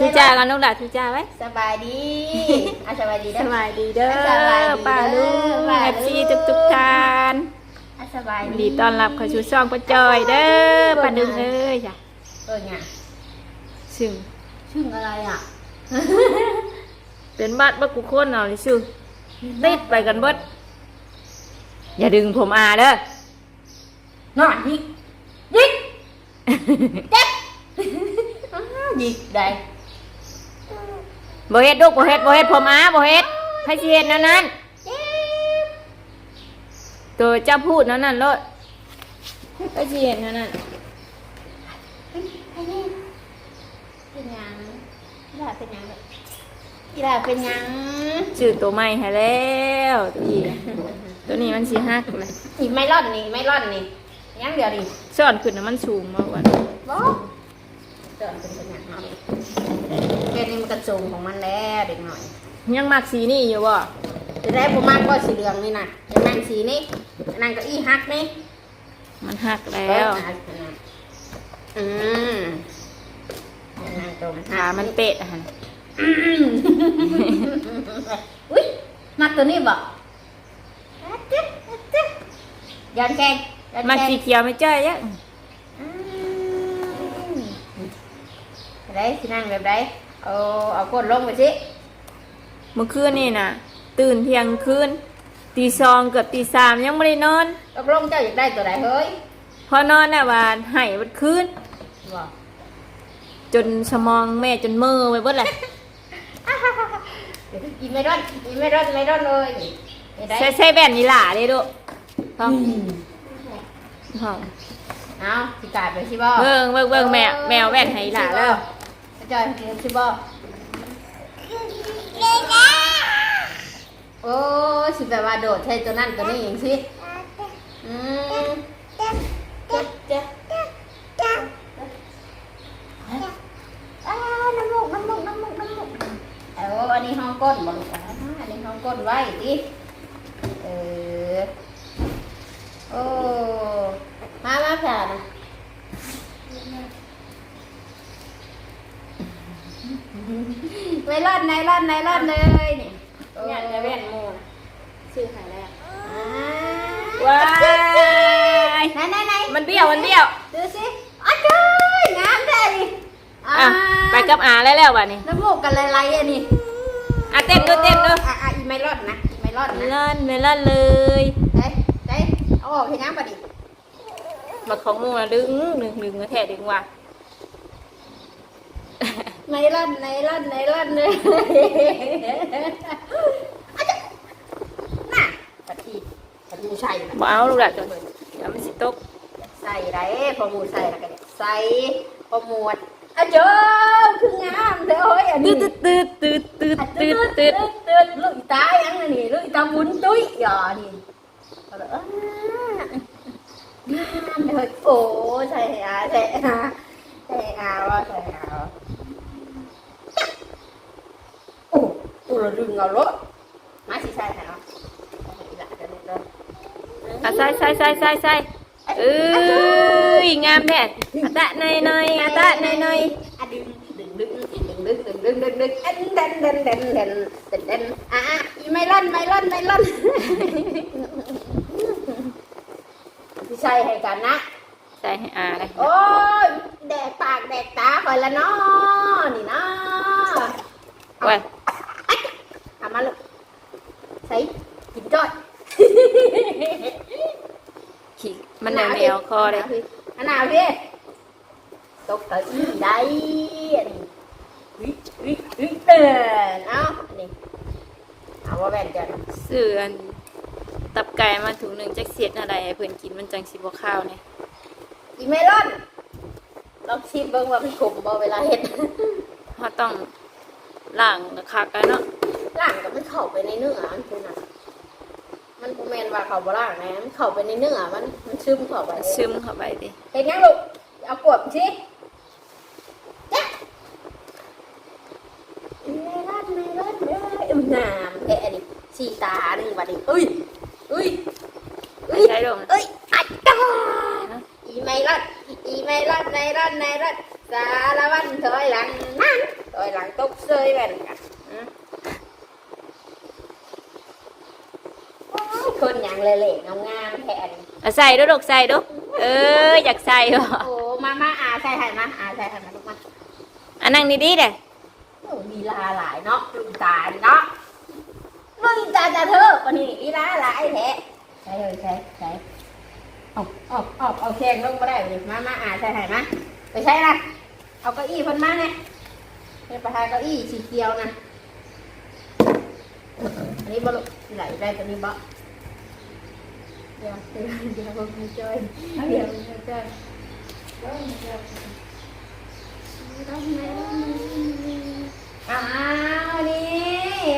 ทุจ้ากันลูกหลานทุจ้าไว้สบายดีอะสบายดีสเด้อบายดีเด้อสบายดีเด้อป้าลุงป้าลุงเอฟซีทุกทุกๆท่านอะสบายยินดีดีต้อนรับเข้าสู่ช่องป้าจอยเด้อป้าดึงเอ้ยจ้ะเออเนี่ยซึ่งชื่ออะไรอะเป็นบัตรบักกุคนเอาเลยซึ่งติดไปกันเบิดอย่าดึงผมอาเด้อนอนยิกยิกเจ็บอ้าวยิกได้ บ่เฮ็ดลูกบ่เฮ็ดบ่เฮ็ดผมอาบ่เฮ็ดให้สิเฮ็ดแนั่นนั้นเจ็บตัวเจ้าพูดแนั่นนั่นโลดให้สิเฮ็ดแนั่นนั่นเฮ้ยไอ้นี่เป็นหยังกีฬาเป็นหยังแบบกีฬาเป็นหยังชื่อตัวใหม่ให้แล้วตัวนี้ตัวนี้มันสิฮักเลยนี่ไม่ร่อนนี่ไม่ร่อนนี่ยังเดียวดิซ่อนขึ้นน่ะมันสูงมากกว่าบ่ เดินเป็นเป็นหยังเนาะแค่นี้มันกระจุงของมันแล้วเด็กหน่อยยังมักสีนี่อยู่บ่จะได้ผมมากก็สีเหลืองนี่นะจะนั่งสีนี่นั่งเก็อี้ฮักนี่มันฮักแล้วเออฮักนะอืมนั่งตรงขามันเปะอะหั่นอืมอุ้ยมักตัวนี้บ่ย้อนแกงย้อนมักแกงสีเขียวไม่จ้อยเยอะ อืม ได้สินั่งแบบไดเอาเอาก้นลงไปสิเมื่อคืนนี่น่ะตื่นเที่ยงคืนตีสองเกือบตีสามยังไม่ได้นอนตกลงเจ้าอยากได้ตัวไหนเฮ้ยพอนอนน่ะว่าให้บัดคืนบ่จนสมองแม่จนมือไปเบิดเลยอีไม่รอดอีไม่รอดไม่รอดเลยนี่ได้ใส่ใส่แว่นนี่ล่ะเด้ดูท้องท้องเอาสิกาดไปสิบ่เบิ่งเบิ่งเบิ่งแมวแมวแว่นให้ล่ะแล้ว จอยกินสิบ่โอ้สิแบบว่าโดดใช่ตัวนั่นตัวนี้อย่างสิอืมเจ๊เจ๊อ้าวน้ำมูกน้ำมูกน้ำมูกน้ำมูกเอาอันนี้ห้องก้นบ่ลูกอะอันนี้ห้องก้นไว้ดิเออโอ้มามาผ่านะ ไม่รอดไหนรอดไหนรอดเลยนี่เนี่ยจะแว่นหมูนะซื้อให้แล้วอ่าว้ายไหนไหนไหนมันเบี้ยวมันเบี้ยวดูสิอ้าวจ้ยงามได้ดิอะไปกับอาแล้วแล้วบัดนี้น้ำมูกกันลายๆอะนี่อะเต้นดูเต้นดูอะอะอีไม่รอดนะอีไม่รอดเมนะลอนเมลอนเลยเด้เด้เอาออกให้น้ำปะดิมาของหมูนะดึงดึงดึงกระแทกดึงว่ะ ไหนรอดไหนรอดไหนรอดเลยอ้าวจ้ะน่ะปฏิปฏิชัยนะบ่เอาลูกหลานตัวเดี๋ยวมันสิตกใส่ไรพอหมูใส่แล้วก็ใส่พอหมวดอะเจ้าคืองามเด้อเฮ้ยอันตืนี้ดตืดตืดตืดอะตืตืดดตืตืดดตืดลูกอีตายังไงนี่ลูกอีตาบุญตุ้ยอย่านี่เอาละอ่างามเลยโอ้ใส่อาใส่อาใส่อาว่าใส่อา อ้ตัวละดึงเอารถมาสิใส่ให้เนาะใส่อีหละเดี๋ยวเดี๋ยวอะใส่ใส่ใส่ใส่ใส่เอ้ยงามแท้อะตะหน่อยหน่อยอะตะหน่อยหน่อยอะดึงดึงดึงดึงดึงดึงดึงดึงดึงอันเดนเดนเดนเดนเดนเดนอะอะอีไม่ล่อนไม่ล่อนไม่ล่อนพี่ชัยให้กันนะใส่ให้อาเลยโอ้ยแดกปากแดกตาคอยละเนาะนี่เนาะไว้ยทำ มาลูกใส่กินจ้อยขี้มันแนวแนวคอเลยอันหนาวพี่ตกเตะอีได้อันนี้วิวิวิเตือนเอาอันนี้เอาว่าแว่นจ้ะเสื่อนตับไก่มาถุงหนึ่งจักเสียดอะไรให้เพื่อนกินมันจังสิบ่ข้าวเนี่ยอีเมลอนลองชิมเบิ่งว่ามันขมบ่เวลาเห็ดเขาต้องล้างคักกันเนาะล่างกับมันเข้าไปในเนื้อมันคือน่ะ มันบ่แม่นว่าเขาบ่ล่างนะมันเข้าไปในเนื้อมัน มันซึมเข้าไปซึมเข้าไปดิเห็นยังลูกเอากวดสิจ๊ะเมลอนเมลอนเมลอนอุ้ยงามแท้ดิสีตาหนึ่งบัดนี้เอ้ยเอ้ยเอ้ยใช้ดมเอ้ยอัดจ้าอีเมลอนอีเมลอนเมลอนเมลอนสารวันถอยหลังนั่นถอยหลังตกเซยแว่นกันอืมโอ้ยคนอย่างเละๆงามๆแทนเอาใส่ดูลูกใส่ดูเอออยากใส่บ่โอ้มามาอาใส่ให้มาอาใส่ให้มาลูกมาอันนั่งดีๆเด้โอ้มีลาหลายเนาะลุงตาดิเนาะลุงตาจะเธอวันนี้อีลาหลายแท้ใช่เลยใช่ใช่เอาเอาเอาเอาแข้งลงมาได้เลยมามาอาใส่ให้มาไปใช่ละเอาเก้าอี้เพิ่นมาไงไปประทานเก้าอี้สีเขียวนะอันนี้บ่ลูกไหลได้ตัวนี้บ่ เดี๋ยวเดี๋ยวเดี๋ยวผมไม่ช่วยเดี๋ยวผมไม่ช่วยเดี๋ยวผมไม่ช่วยอ้าวนี่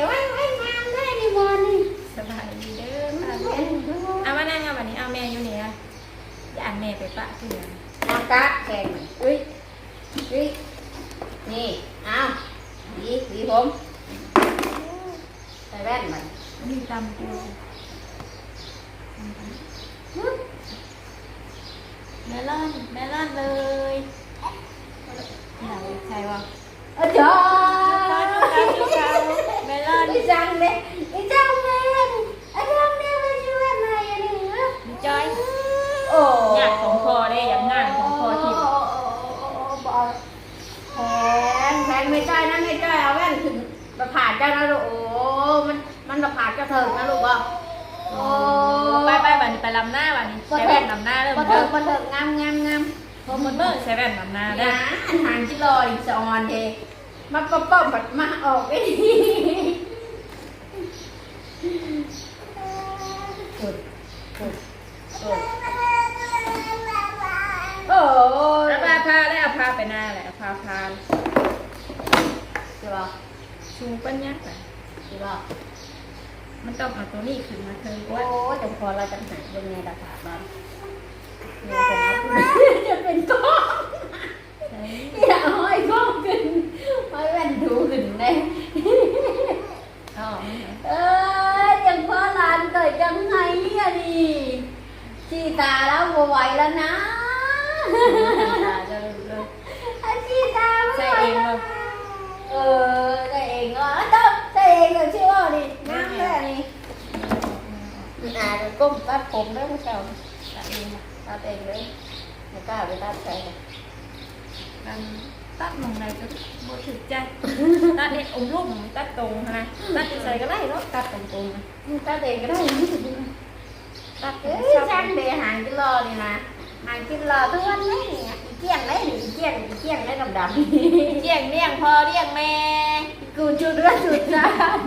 ว้ายว้ายงามได้ดิบอลนี่สบายดีเด้อค่ะเอามานั่งเอาบัดนี้เอาแม่อยู่นี่อะอย่าอันแม่ไปปะเถื่อนเอากะแข่งอุ้ยอุ้ยนี่เอาดีดีผมใส่แว่นมันนี่ตำกู เมลอนเมลอนเลยอยากใส่วะเออจ้าเมลอนอ้จังเลยอ้จังเลยอ้จังเลยมาช่วยหน่อยอันนี้มีจอยโอ้ยากของคอได้อย่างง่ายของคอทิ่มแพงแพงไม่ใช่นะไม่ใช่เอาแว่นถึงมาผ่านเจ้านะลูกโอ้มันมันมาผ่านเจ้าเถิงนะลูกอะ โอ้ไปไปบัดนี้ไปลำหน้าบัดนี้ใส่แว่นลำหน้าเริ่มมาเถิเริ่งมมาเถิงงามงามงามพอหมดเมื่อใส่แว่นลำหน้าได้ นะอันหางจิลอยสอนเทมาป๊อปป๊อปแบบมาออกไอ้นี่สุดสุดสุดโอ้ยแล้วพาพาได้เอาพาไปหน้าแหละเอาพาพาใช่ป่ะชูปัญญาไป ใช่ป่ะ มันต้องเอาตัวนี้ขึ้นมาเทิงโอ้ว่ายแต่พอเราจะหายเป็นไงดักขาบ้างเนี่ยจะนับจะเป็นก้อนใช่อย่าห้อยก้อนขึ้นห้อยแว่นดูขึ้นเลยอ๋อเอ้ยยังพ่อหลานเกิดยังไงอะนี่ชีตาแล้วบ่ไหวแล้วนะจะเริ่มอาชีตาไม่ใส่ไหวเองแล้วบ่เออใส่เองเหรอต้องใส่เองเหรอชื่อว่าดิน้ำแค่นี้ อ่าเดี๋ยวก้มตัดผมด้วยผู้ชมตัดเองบ่ตัดเองเลยไม่กล้าไปตัดใครเลยการตัดมองไหนก็บ่ถึกใจตัดเน็ตอมลูกตัดตรงนะตัดใส่ก็ได้เนาะตัดตรงๆนะตัดเองก็ได้ตัดเอ้ยชอบช่างเดหางกิโลนี่นะหางกิโลทุกวันนี้เนี่ยอีเกี้ยงได้หรืออีเกี้ยงอีเกี้ยงได้ดำดำเลี้ยงเลี้ยงพอเลี้ยงแม่กูจุดเรือจุดจาน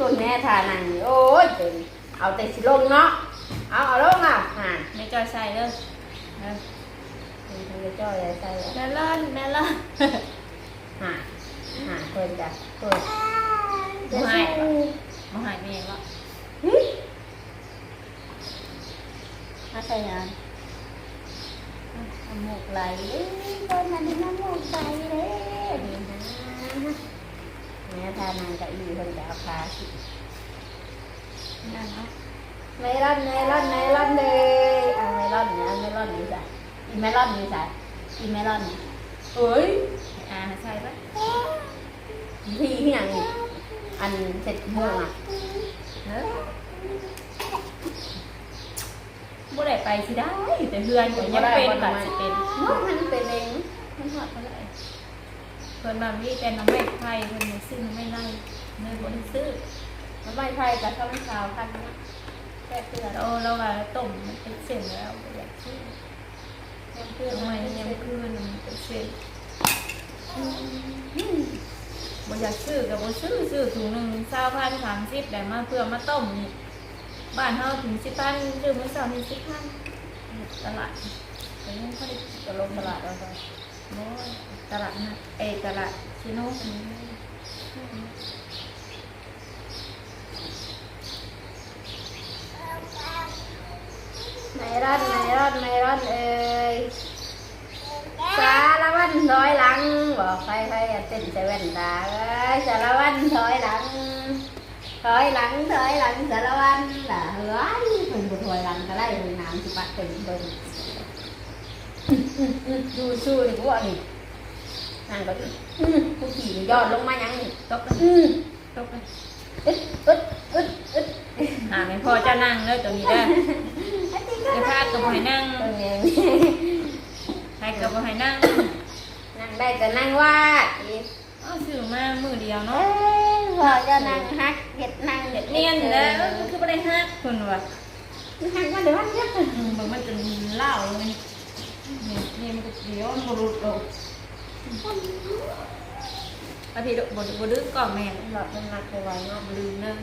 ตัวแม่ทานังโอ้ย เต็มเอาแต่สิลงเนาะ เอาเอาลงอะห่าไม่จอยใส่เด้อเออเป็นทางเจ้าอย่าใส่แมลอนแมลอนห่าห่าเพิ่นจ้ะเพิ่นบ่ให้ปะมาหายแม่บ่มาใส่ยานน้ำมูกไหลเพิ่นมันน้ำมูกไหลเลยนี่นะแม่ทานังกับอีเพิ่นจะเอาพาสินั่น เนาะเมลอนเมลอนเมลอนเลยอะเมลอนเนี่ยเมลอนนี่จ้ะอีเมลอนนี่จ้ะอีเมลอนนี่เอ้ยให้อาใส่ปะพี่ที่ยังนี่อันเสร็จโมงอะเออบ่ได้ไปสิได้แต่เฮือนก็ยังเป็นบัดสิเป็นมันเป็นเองมันหอดบ่ได้เพิ่นมามีแต่น้ำไม้ไผ่เพิ่นบ่ซื้อน้ำไม้ไล่เนยบ่ได้ซื้อ มันไม่ใช่กับข้าวมันขาวพันนะแค่เตือนเราเราว่าต้มมันเป็นเส้นแล้วบ่อยากซื้อแค่เตือนทำไมยังคืนมันเป็นเส้นบ่อยากซื้อก็บ่ซื้อซื้อถุงหนึง20,000 30ได้มาเพื่อมาต้มนี่บ้านเฮาถึง10,000ซื้อมื้อเช้านี่10,000ตลาดแต่ยังบ่ได้จะลงตลาดแล้วก็โอ้ยตลาดนะเอยตลาดชิโน่ นี่ไมรอนไมรอนไมรอนเอ้ยสารวันถอยหลัง บอกใครใครเต้นใส่แว่นตาเอ้ยสารวันถอยหลังถอยหลังถอยหลังสารวันล่ะเฮ้ยเพิ่นบ่ถอยหลังก็ได้เลยน้ำสิปัดเต็มเบิ่งอืมอืมดูสู้นี่กูว่านี่นั่งก็ดิอืมกูขี่นี่ยอดลงมายังนี่ตกไปอืมตกไปอึดอึดอึดอึดหาไม่พอจะนั่งเลยตัวนี้ได้ อจะพากับบ่ให้นั่งเออเนี่ยใครกับบ่ให้นั่งนั่งได้แต่นั่งวาดอีกอ้าวซื้อมามือเดียวเอ้เนาะยพอจะนั่งฮักเห็ดนั่งเห็ดเนียนแล้วคือบ่ได้ฮักเพิ่นว่านั่งมาเดี๋ยวมันเยอะอืมบางมันจะเล่าเลยนี่นี่มันก็เดี๋ยวมันบ่หลุดออกอาทิตย์บ่บ่ดื้อกล่องแม่นหลอดมันหนักไปไวเนาะลืมเลย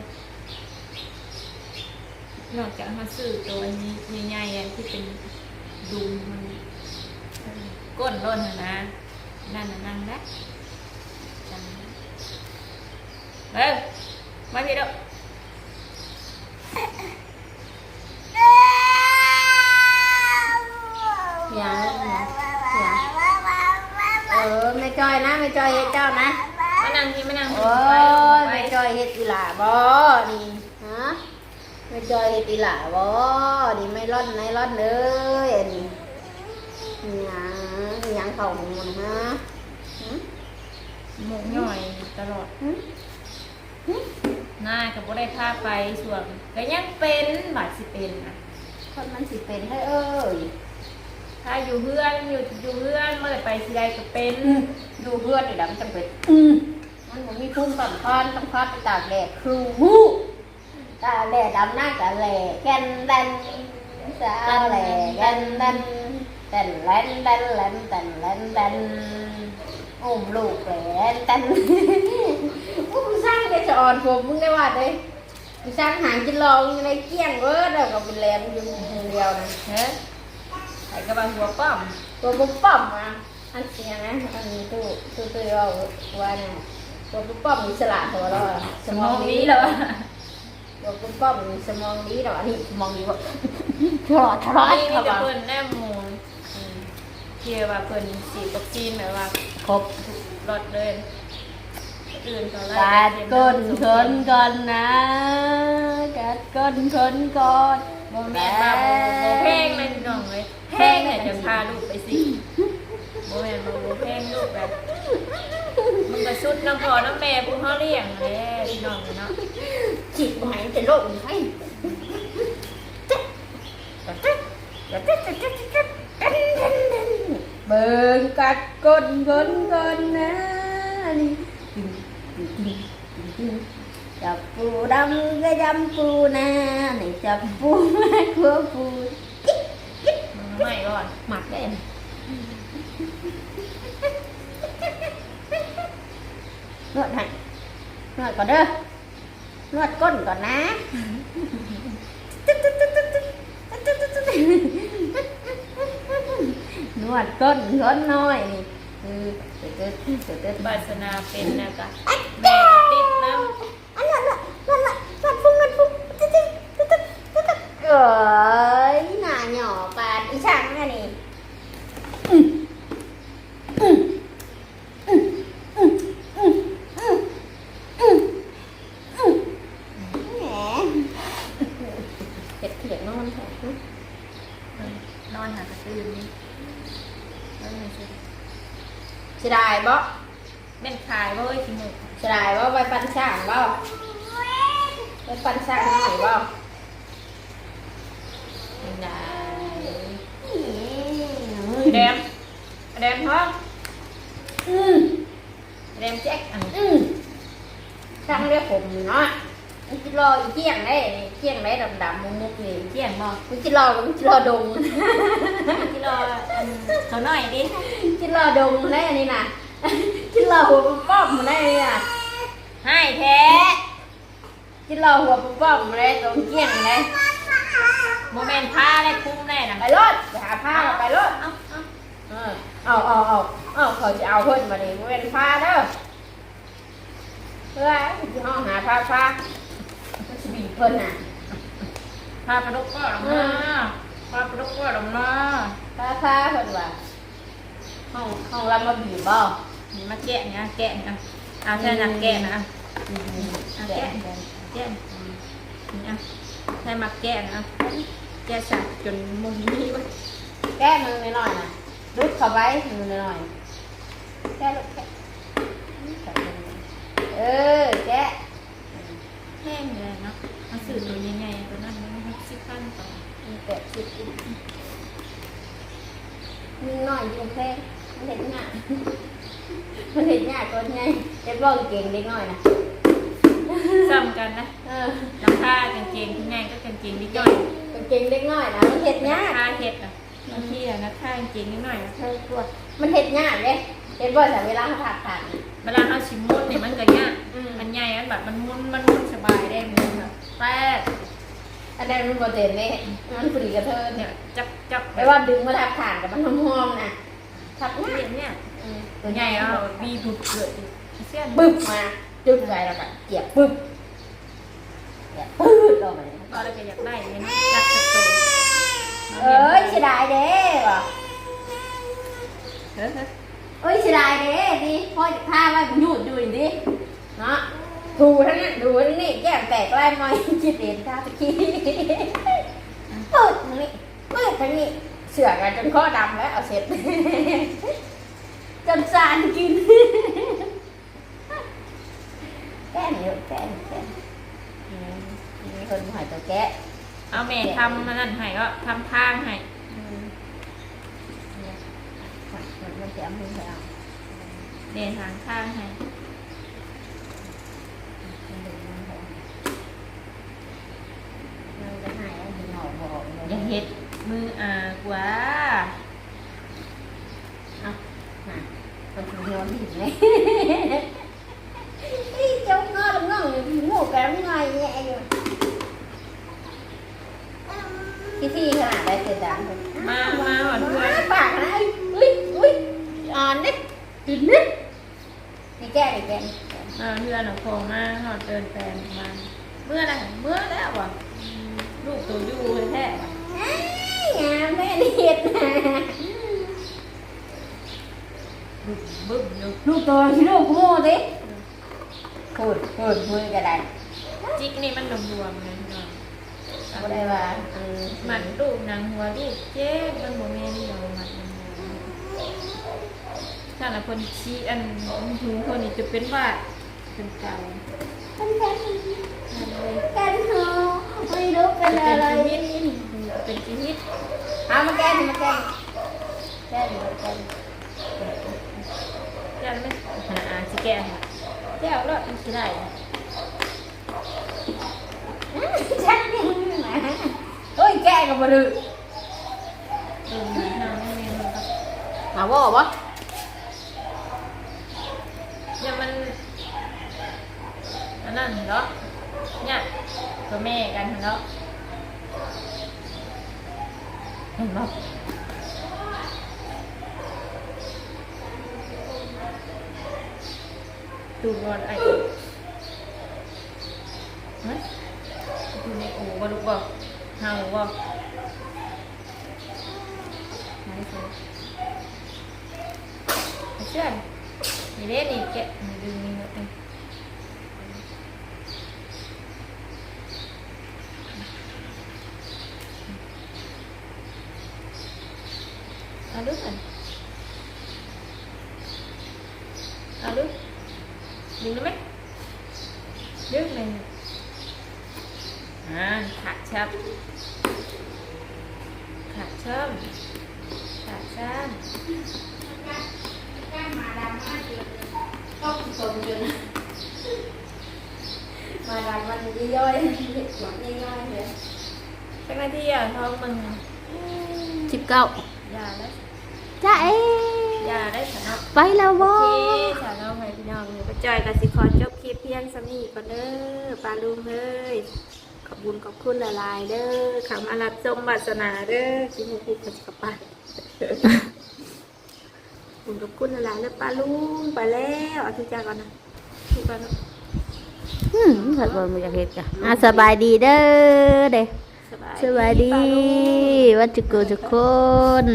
นอกจากเขาซื้อตัวนี้ใหญ่ๆอันที่เป็นดุมมันก้นร่นน่ะนะนั่นน่ะนั่งได้จังเอ้ยมาพี่ดอกอย่าอย่าเออไม่จอยนะไม่จอยเฮ็ดเจ้านะมานั่งพี่มานั่งโอ้ยไปไม่จอยเฮ็ดอีหล่าบ่นี่ฮะ ไม่จอยเฮ็ดอีหล่าบ่นี่ไม่ร่อนไม่ร่อนเลยอันนี้หยังหยังเข้าของมันฮะหึหมกย่อยตลอดหึหึหน้าก็บ่ได้พาไปส่วนก็ยังเป็นบาดสิเป็นอะคนมันสิเป็นให้เอ้ยถ้าอยู่เพื่อนอยู่อยู่เพื่อนเมื่อไหร่ไปทีใดก็เป็นดูเพื่อนนี่ดำจังเป็นมันบ่มีภูมิต้านทานต้องพัดไปตากแดดครูมู ตากแดดดำหน้าตากแหล่แกนแดนสาวแหล่แกนแดนแดนแลนแดนแลนแดนแลนแดนอุ้มลูกแหล่แดนอู้กูสร้างได้จะอ่อนผมมึงได้ว่าเด้กูสร้างหางจินลองอยู่ในเกี้ยงเว้อเด้อก็เป็นแหลมอยู่คนเดียวนะเฮ้ยไอ้กระบังหัวป้อมตัวปุ๊บปั๊มอะอันเสียนะอันนี้ตู้ตู้ตู้เราว่าเนี่ยตัวปุ๊บปั๊มมีสละหัวเราอะสสมมอองงดีนี้แล้แล้ว วตัวปุ๊บปั๊มมีสมองดีแล้วอันนี้สมองดีกว่าทรอดทรอดนี่เข้าจะมาเพิ่นแนบมูลเทียว่าเพิ่นฉีดวัคซีนแบบว่าครบทุกรถเลยอื่นเขาไล่กัดก้นคนก่อนนะกัดก้นคนก่อนโมเมนต์มาโมโมเพลงเลยพี่น้องเลยเพลงเนี่ยจะพาลูกไปสิโมเมนต์มาโมเพลงลูกแบบมึงก็ชุดน้ำพอน้ำแม่พวกเขาเลี้ยงเลยพี่น้องเนาะ จิตหายเป็นโรคไข้เบิ่งกัดก้นคนก่อนนะนี่จับปูดำก็ยำปู นานี่จับปูแม่ขัวปูมึงไม่ก่อนหมักได้นวดให้นวดก่อนเด้อนวดก้นก่อนนะนวดก้นก้นน้อยนี่คือเติร์ดเติร์ดเติร์ดบาสนาเป็นนะกะแม่ก็ติดน้อันนั้นละนั่นละนั่นฟุ้งนั่นฟุ้งติ๊ดติ๊ดติ๊ดติ๊ดติ๊ดติ๊ดเอ้ยหน้าหย่อปาดอีช่างแม่นี่แหมเห็ ดเขียนนอนแท้ำนอนหากระตือนี่แล้วมันสิเสียดายบ่แม่นขายบ่เอ้ยขี้หมูกเสียดายบ่ไปปั่นช่างบ่ไปปั่นช่างหน่อยบ่ไม่ได้แดมแดมท้องอืมแดมแจ็คอันอืมช่างเรียกผมเนาะ มันจะรออีเกี้ยงได้นี่เกี้ยงได้ดำๆมุกๆนี่เกี่ยงบ่มันจะรอมันจะรอดงที่รออันเขาหน่อยดิจะรอดงได้อันนี้น่ะจะรอหัวปุ๊บป้อมมาได้เลยอะให้แท้จะรอหัวปุ๊บป้อมมาได้ตรงเกี้ยงได้โมเมนต์ผ้าได้คุ้มแน่นะไปรถไปหาผ้าไปรถเอาเอาเออเอาเอาเอาเอาเขาจะเอาเพิ่นมาดิมันเป็นผ้าเด้อเพื่อที่ห้องหาผ้าผ้า มันจะบีบเพิ่นน่ะผ้าประดุกก็ลงมาผ้าประดุกก็ลงมาผ้าผ้าเพิ่นว่าห้องห้องเรามาบีบบ่นี่มาแกะเนี่ยแกะเนี่ยเอาแค่นั้นแกะนะอืมเอาแกะแกะแกะนี่อะใช้มาแกะนะแกะสักจนมุมนี้วะแก้มือหน่อยๆนะลุกเข้าไปมือหน่อยแกะลูกแกะเออแกะแห้งเลยเนาะ มาซื้อตัวใหญ่ๆตัวนั้นมันหกสิบพันต่อมีแปดสิบอีกมีหน่อยอยู่แค่มันเห็นหน้ามันเห็นหน้าตัวใหญ่เด็กบอกเก่งเด็กน้อยนะซ้ำกันนะเออราคากางเกงที่แม่ก็กางเกงนิดหน่อยเก่งเด็กน้อยนะมันเห็นหน้าราคาเห็ดอะบางทีอะนะค่ากางเกงนิดหน่อยนะเธอกลัวมันเห็นหน้าเลย เห็นบ่อยแต่เวลาเขาผัดผัดเวลาเขาชิมมุนเนี่ยมันก็ยากอืม มันใหญ่มันแบบมันมุนมันมุนสบายได้มันแบบแป๊ดอันนั้นมันโปรตีนเลยมันผลิตกระเทินเนี่ยจับจับไปว่าดึงมาทับผ่านกับมันหอมๆนะทับหน้าเห็นเนี่ยอืมตัวใหญ่เอาบีบุบเกิดเสี้ยนบึ้บมาจุดไปแล้วก็เกียบบึ้บเกียบปื้ดลงไปเลยก็เลยก็อยากได้เลยนะจับกระโตเอ้ยเสียดายเด้ว่ะเฮ้ย เอ้ยเสียดายเด้ดิพ่อจะพาไว้ผมหยุดอยู่ดิเนาะดูทั้งนั้นดูทั้งนี้แก้มแตกไล่มอยคิดเองท่าตะกี้ปืดทั้งนี้ปืดทั้งนี้เสือกันจนข้อดำแล้วเอาเสร็จจนสานกินแก้มเยอะแก้มแก้มอืมมีคนหายตัวแกะเอาแม่ทำมันนั่นให้ก็ทำทางให้ อืมเนี่ยมัน มันมันจะเอามือไปเอาเดินทางข้างให้มันดึงมันไปเอามันจะหายเอาหินหอกบอกเลยอย่าเห็ดมืออ่ากว่าเอาน่ะมันถึงโยนหินเลยไอ้เจ้าเงาลงเงาอยู่ที่หมูแกมันง่ายแง่อยู่ที่ที่ขนาดได้เสียดังเลยมา มาหวานเพื่อนปากนะอุ้ยอุ้ย อ่อนนิดจุดนิดนี่แก้นี่แก้มาเพื่อนเอาของมาหอดเดินแปลนมา เมื่อไรเมื่อแล้ววะลูกตัวอยู่แท้ๆว่ะงามแม่เด็ดนะบึ้มบึ้มอยู่ลูกตัวที่ลูกโม่สิพูดพูดมือก็ได้จิกนี่มันรวมๆเลยพี่น้องก็ได้ว่าอืมมันลูกนางหัวลูกเจ๊มันโมเมนต์เดียวมัน ถ้าละคนชี้อันหูคนนี้จะเป็นว่าเป็นเก่าเป็นกันอันเลยกันเหรอไม่รู้เป็นอะไรเป็นชีวิตเอามาแก้ดิมาแก้แก้ดิมาแก้ดิยันไม่หาอาสิแก้ค่ะแก้วแล้วมันสิได้ชักยังนะโอ้ยแก้กับมาดูเอหนมันก็หาว่าบ่ เนี่ยมัน อันนั้นเหรอเนี่ยตัวแม่กันเหรอเห็นบ่ดูก่อนไอ้โอ๋เฮ้ยดูในโอ๋บ่ลูกบ่เฮาบ่ไหนสือไอ้เชื่อนี่เด้นี่แกะนี่ดึงนี่หมดเลย เอาดูกันเอาดูดึงได้ไหมดึงเลยอ่าขาดชับขาดช่ำขาดช่ำก็สมจนมาดังมันย่อยๆหวังย่อยๆเลยจังหน้าที่อะท้องมึงสิบเก้า อย่าได้จ้าเอ๋อย่าได้สนอไปแล้วโอบ่เคสาวน้องให้พี่น้องหนูก็จอยกับสิขอจบคลิปเพียงสำนีก่อนเด้อปลาลุงเอ้ยขอบคุณขอบคุณหลายๆเด้อขำอารับชมวาสนาเด้อกินหมูคุกกับกับปลาขอบคุณขอบคุณหลายๆแล้วปลาลุงไปแล้วเอาทุกอย่างก่อนนะทุกคนเนาะอืมสบายมือจากเฮ็ดจ้ะอะสบายดีเด้อเด้ สบายสบายดีปลลุงวันจุกโกทุกคน